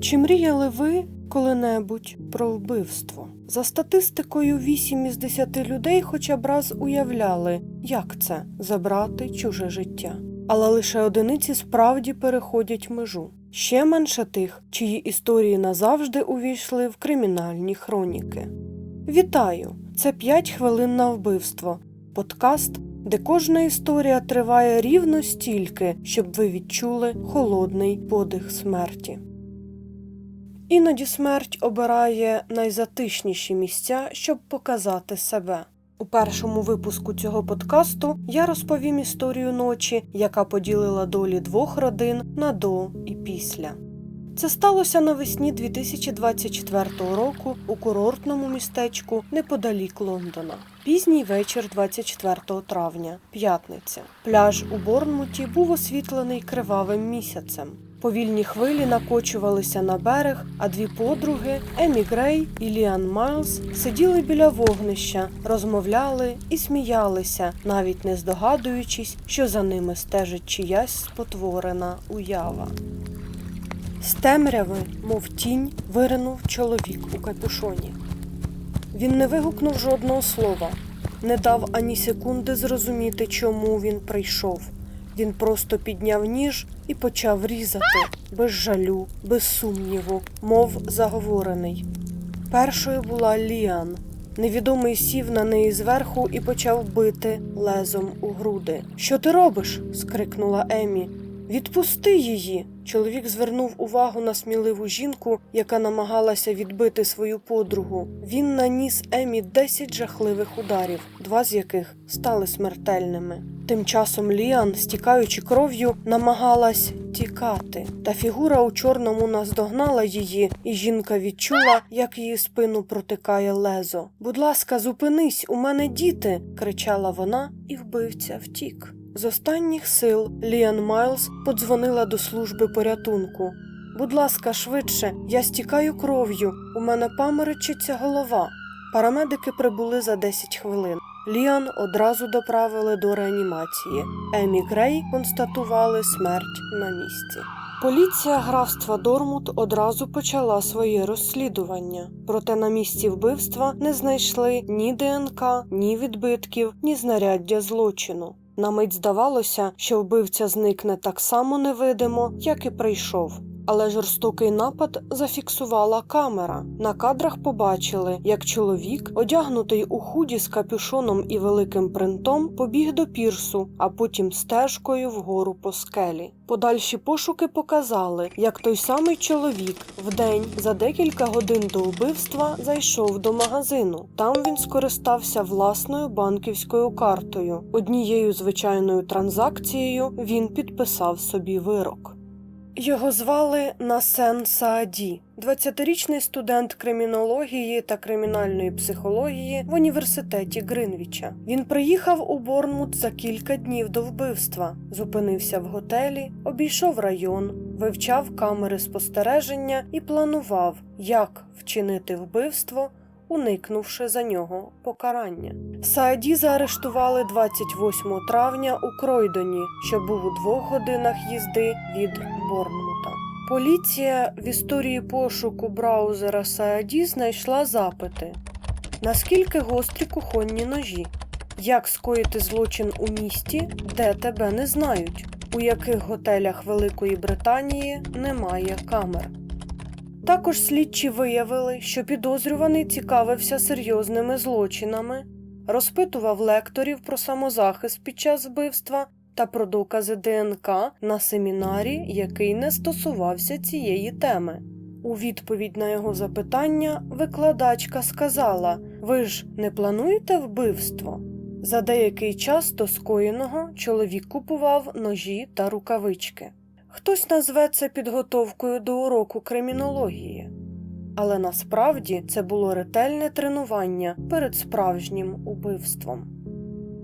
Чи мріяли ви коли-небудь про вбивство? За статистикою, 8 із 10 людей хоча б раз уявляли, як це забрати чуже життя. Але лише одиниці справді переходять межу. Ще менше тих, чиї історії назавжди увійшли в кримінальні хроніки. Вітаю! Це 5 хвилин на вбивство. Подкаст, де кожна історія триває рівно стільки, щоб ви відчули холодний подих смерті. Іноді смерть обирає найзатишніші місця, щоб показати себе. У першому випуску цього подкасту я розповім історію ночі, яка поділила долі двох родин на до і після. Це сталося навесні 2024 року у курортному містечку неподалік Лондона. Пізній вечір 24 травня, п'ятниця. Пляж у Борнмуті був освітлений кривавим місяцем. Повільні хвилі накочувалися на берег, а дві подруги Емі Грей і Ліан Майлз сиділи біля вогнища, розмовляли і сміялися, навіть не здогадуючись, що за ними стежить чиясь спотворена уява. З темряви, мов тінь, виринув чоловік у капюшоні. Він не вигукнув жодного слова, не дав ані секунди зрозуміти, чому він прийшов. Він просто підняв ніж і почав різати, без жалю, без сумніву, мов заговорений. Першою була Ліан. Невідомий сів на неї зверху і почав бити лезом у груди. Що ти робиш? скрикнула Емі. Відпусти її. Чоловік звернув увагу на сміливу жінку, яка намагалася відбити свою подругу. Він наніс Емі 10 жахливих ударів, два з яких стали смертельними. Тим часом Ліан, стікаючи кров'ю, намагалась тікати. Та фігура у чорному наздогнала її, і жінка відчула, як її спину протикає лезо. Будь ласка, зупинись, у мене діти. кричала вона, і вбивця втік. З останніх сил Ліан Майлз подзвонила до служби порятунку. Будь ласка, швидше, я стікаю кров'ю, у мене паморочиться голова. Парамедики прибули за 10 хвилин. Ліан одразу доправили до реанімації. Емі Грей констатували смерть на місці. Поліція графства Дормут одразу почала своє розслідування. Проте на місці вбивства не знайшли ні ДНК, ні відбитків, ні знаряддя злочину. На мить здавалося, що вбивця зникне так само невидимо, як і прийшов. Але жорстокий напад зафіксувала камера. На кадрах побачили, як чоловік, одягнутий у худі з капюшоном і великим принтом, побіг до пірсу, а потім стежкою вгору по скелі. Подальші пошуки показали, як той самий чоловік вдень за декілька годин до вбивства зайшов до магазину. Там він скористався власною банківською картою. Однією звичайною транзакцією він підписав собі вирок. Його звали Насен Сааді, 20-річний студент кримінології та кримінальної психології в університеті Гринвіча. Він приїхав у Борнмут за кілька днів до вбивства, зупинився в готелі, обійшов район, вивчав камери спостереження і планував, як вчинити вбивство. Уникнувши за нього покарання, Сааді заарештували 28 травня у Кройдоні, що був у двох годинах їзди від Борнмута. Поліція в історії пошуку браузера Сааді знайшла запити: наскільки гострі кухонні ножі, як скоїти злочин у місті, де тебе не знають, у яких готелях Великої Британії немає камер. Також слідчі виявили, що підозрюваний цікавився серйозними злочинами, розпитував лекторів про самозахист під час вбивства та про докази ДНК на семінарі, який не стосувався цієї теми. У відповідь на його запитання викладачка сказала: Ви ж не плануєте вбивство? За деякий час до скоєного чоловік купував ножі та рукавички. Хтось назве це підготовкою до уроку кримінології, але насправді це було ретельне тренування перед справжнім убивством.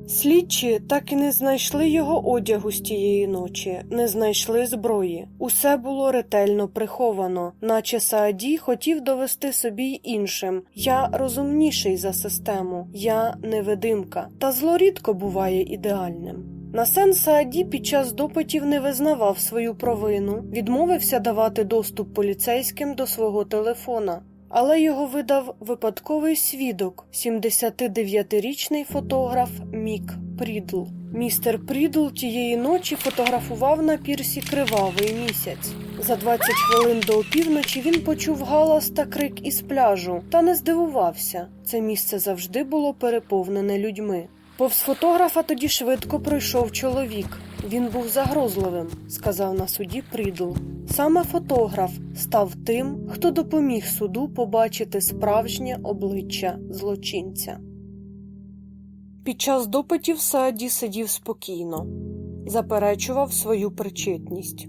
Слідчі так і не знайшли його одягу з тієї ночі, не знайшли зброї. Усе було ретельно приховано, наче Сааді хотів довести собі й іншим я розумніший за систему, я невидимка, та зло рідко буває ідеальним. Насен Сааді під час допитів не визнавав свою провину, відмовився давати доступ поліцейським до свого телефона. Але його видав випадковий свідок, 79-річний фотограф Мік Прідл. Містер Прідл тієї ночі фотографував на пірсі кривавий місяць. За 20 хвилин до опівночі він почув галас та крик із пляжу та не здивувався. Це місце завжди було переповнене людьми. Повз фотографа тоді швидко пройшов чоловік. Він був загрозливим, сказав на суді Прідл. Саме фотограф став тим, хто допоміг суду побачити справжнє обличчя злочинця. Під час допитів Сааді сидів спокійно, заперечував свою причетність.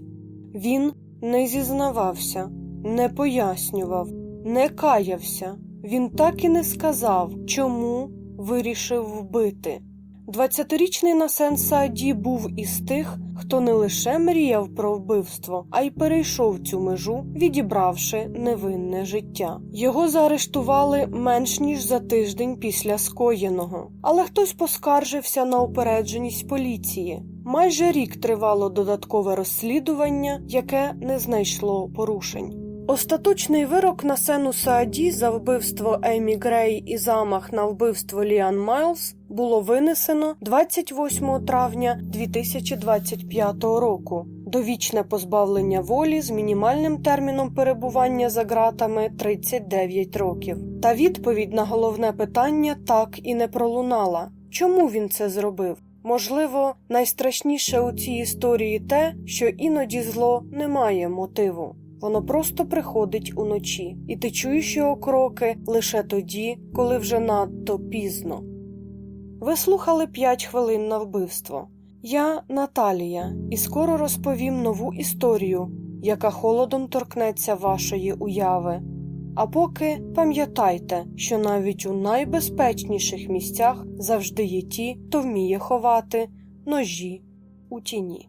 Він не зізнавався, не пояснював, не каявся. Він так і не сказав, чому вирішив вбити. Двадцятирічний Насен Сааді був із тих, хто не лише мріяв про вбивство, а й перейшов цю межу, відібравши невинне життя. Його заарештували менш ніж за тиждень після скоєного, але хтось поскаржився на упередженість поліції. Майже рік тривало додаткове розслідування, яке не знайшло порушень. Остаточний вирок на сену Сааді за вбивство Емі Грей і замах на вбивство Ліан Майлз було винесено 28 травня 2025 року. Довічне позбавлення волі з мінімальним терміном перебування за ґратами 39 років. Та відповідь на головне питання так і не пролунала. Чому він це зробив? Можливо, найстрашніше у цій історії те, що іноді зло не має мотиву. Воно просто приходить уночі, і ти чуєш його кроки лише тоді, коли вже надто пізно. Ви слухали 5 хвилин на вбивство. Я Наталія, і скоро розповім нову історію, яка холодом торкнеться вашої уяви. А поки пам'ятайте, що навіть у найбезпечніших місцях завжди є ті, хто вміє ховати ножі у тіні.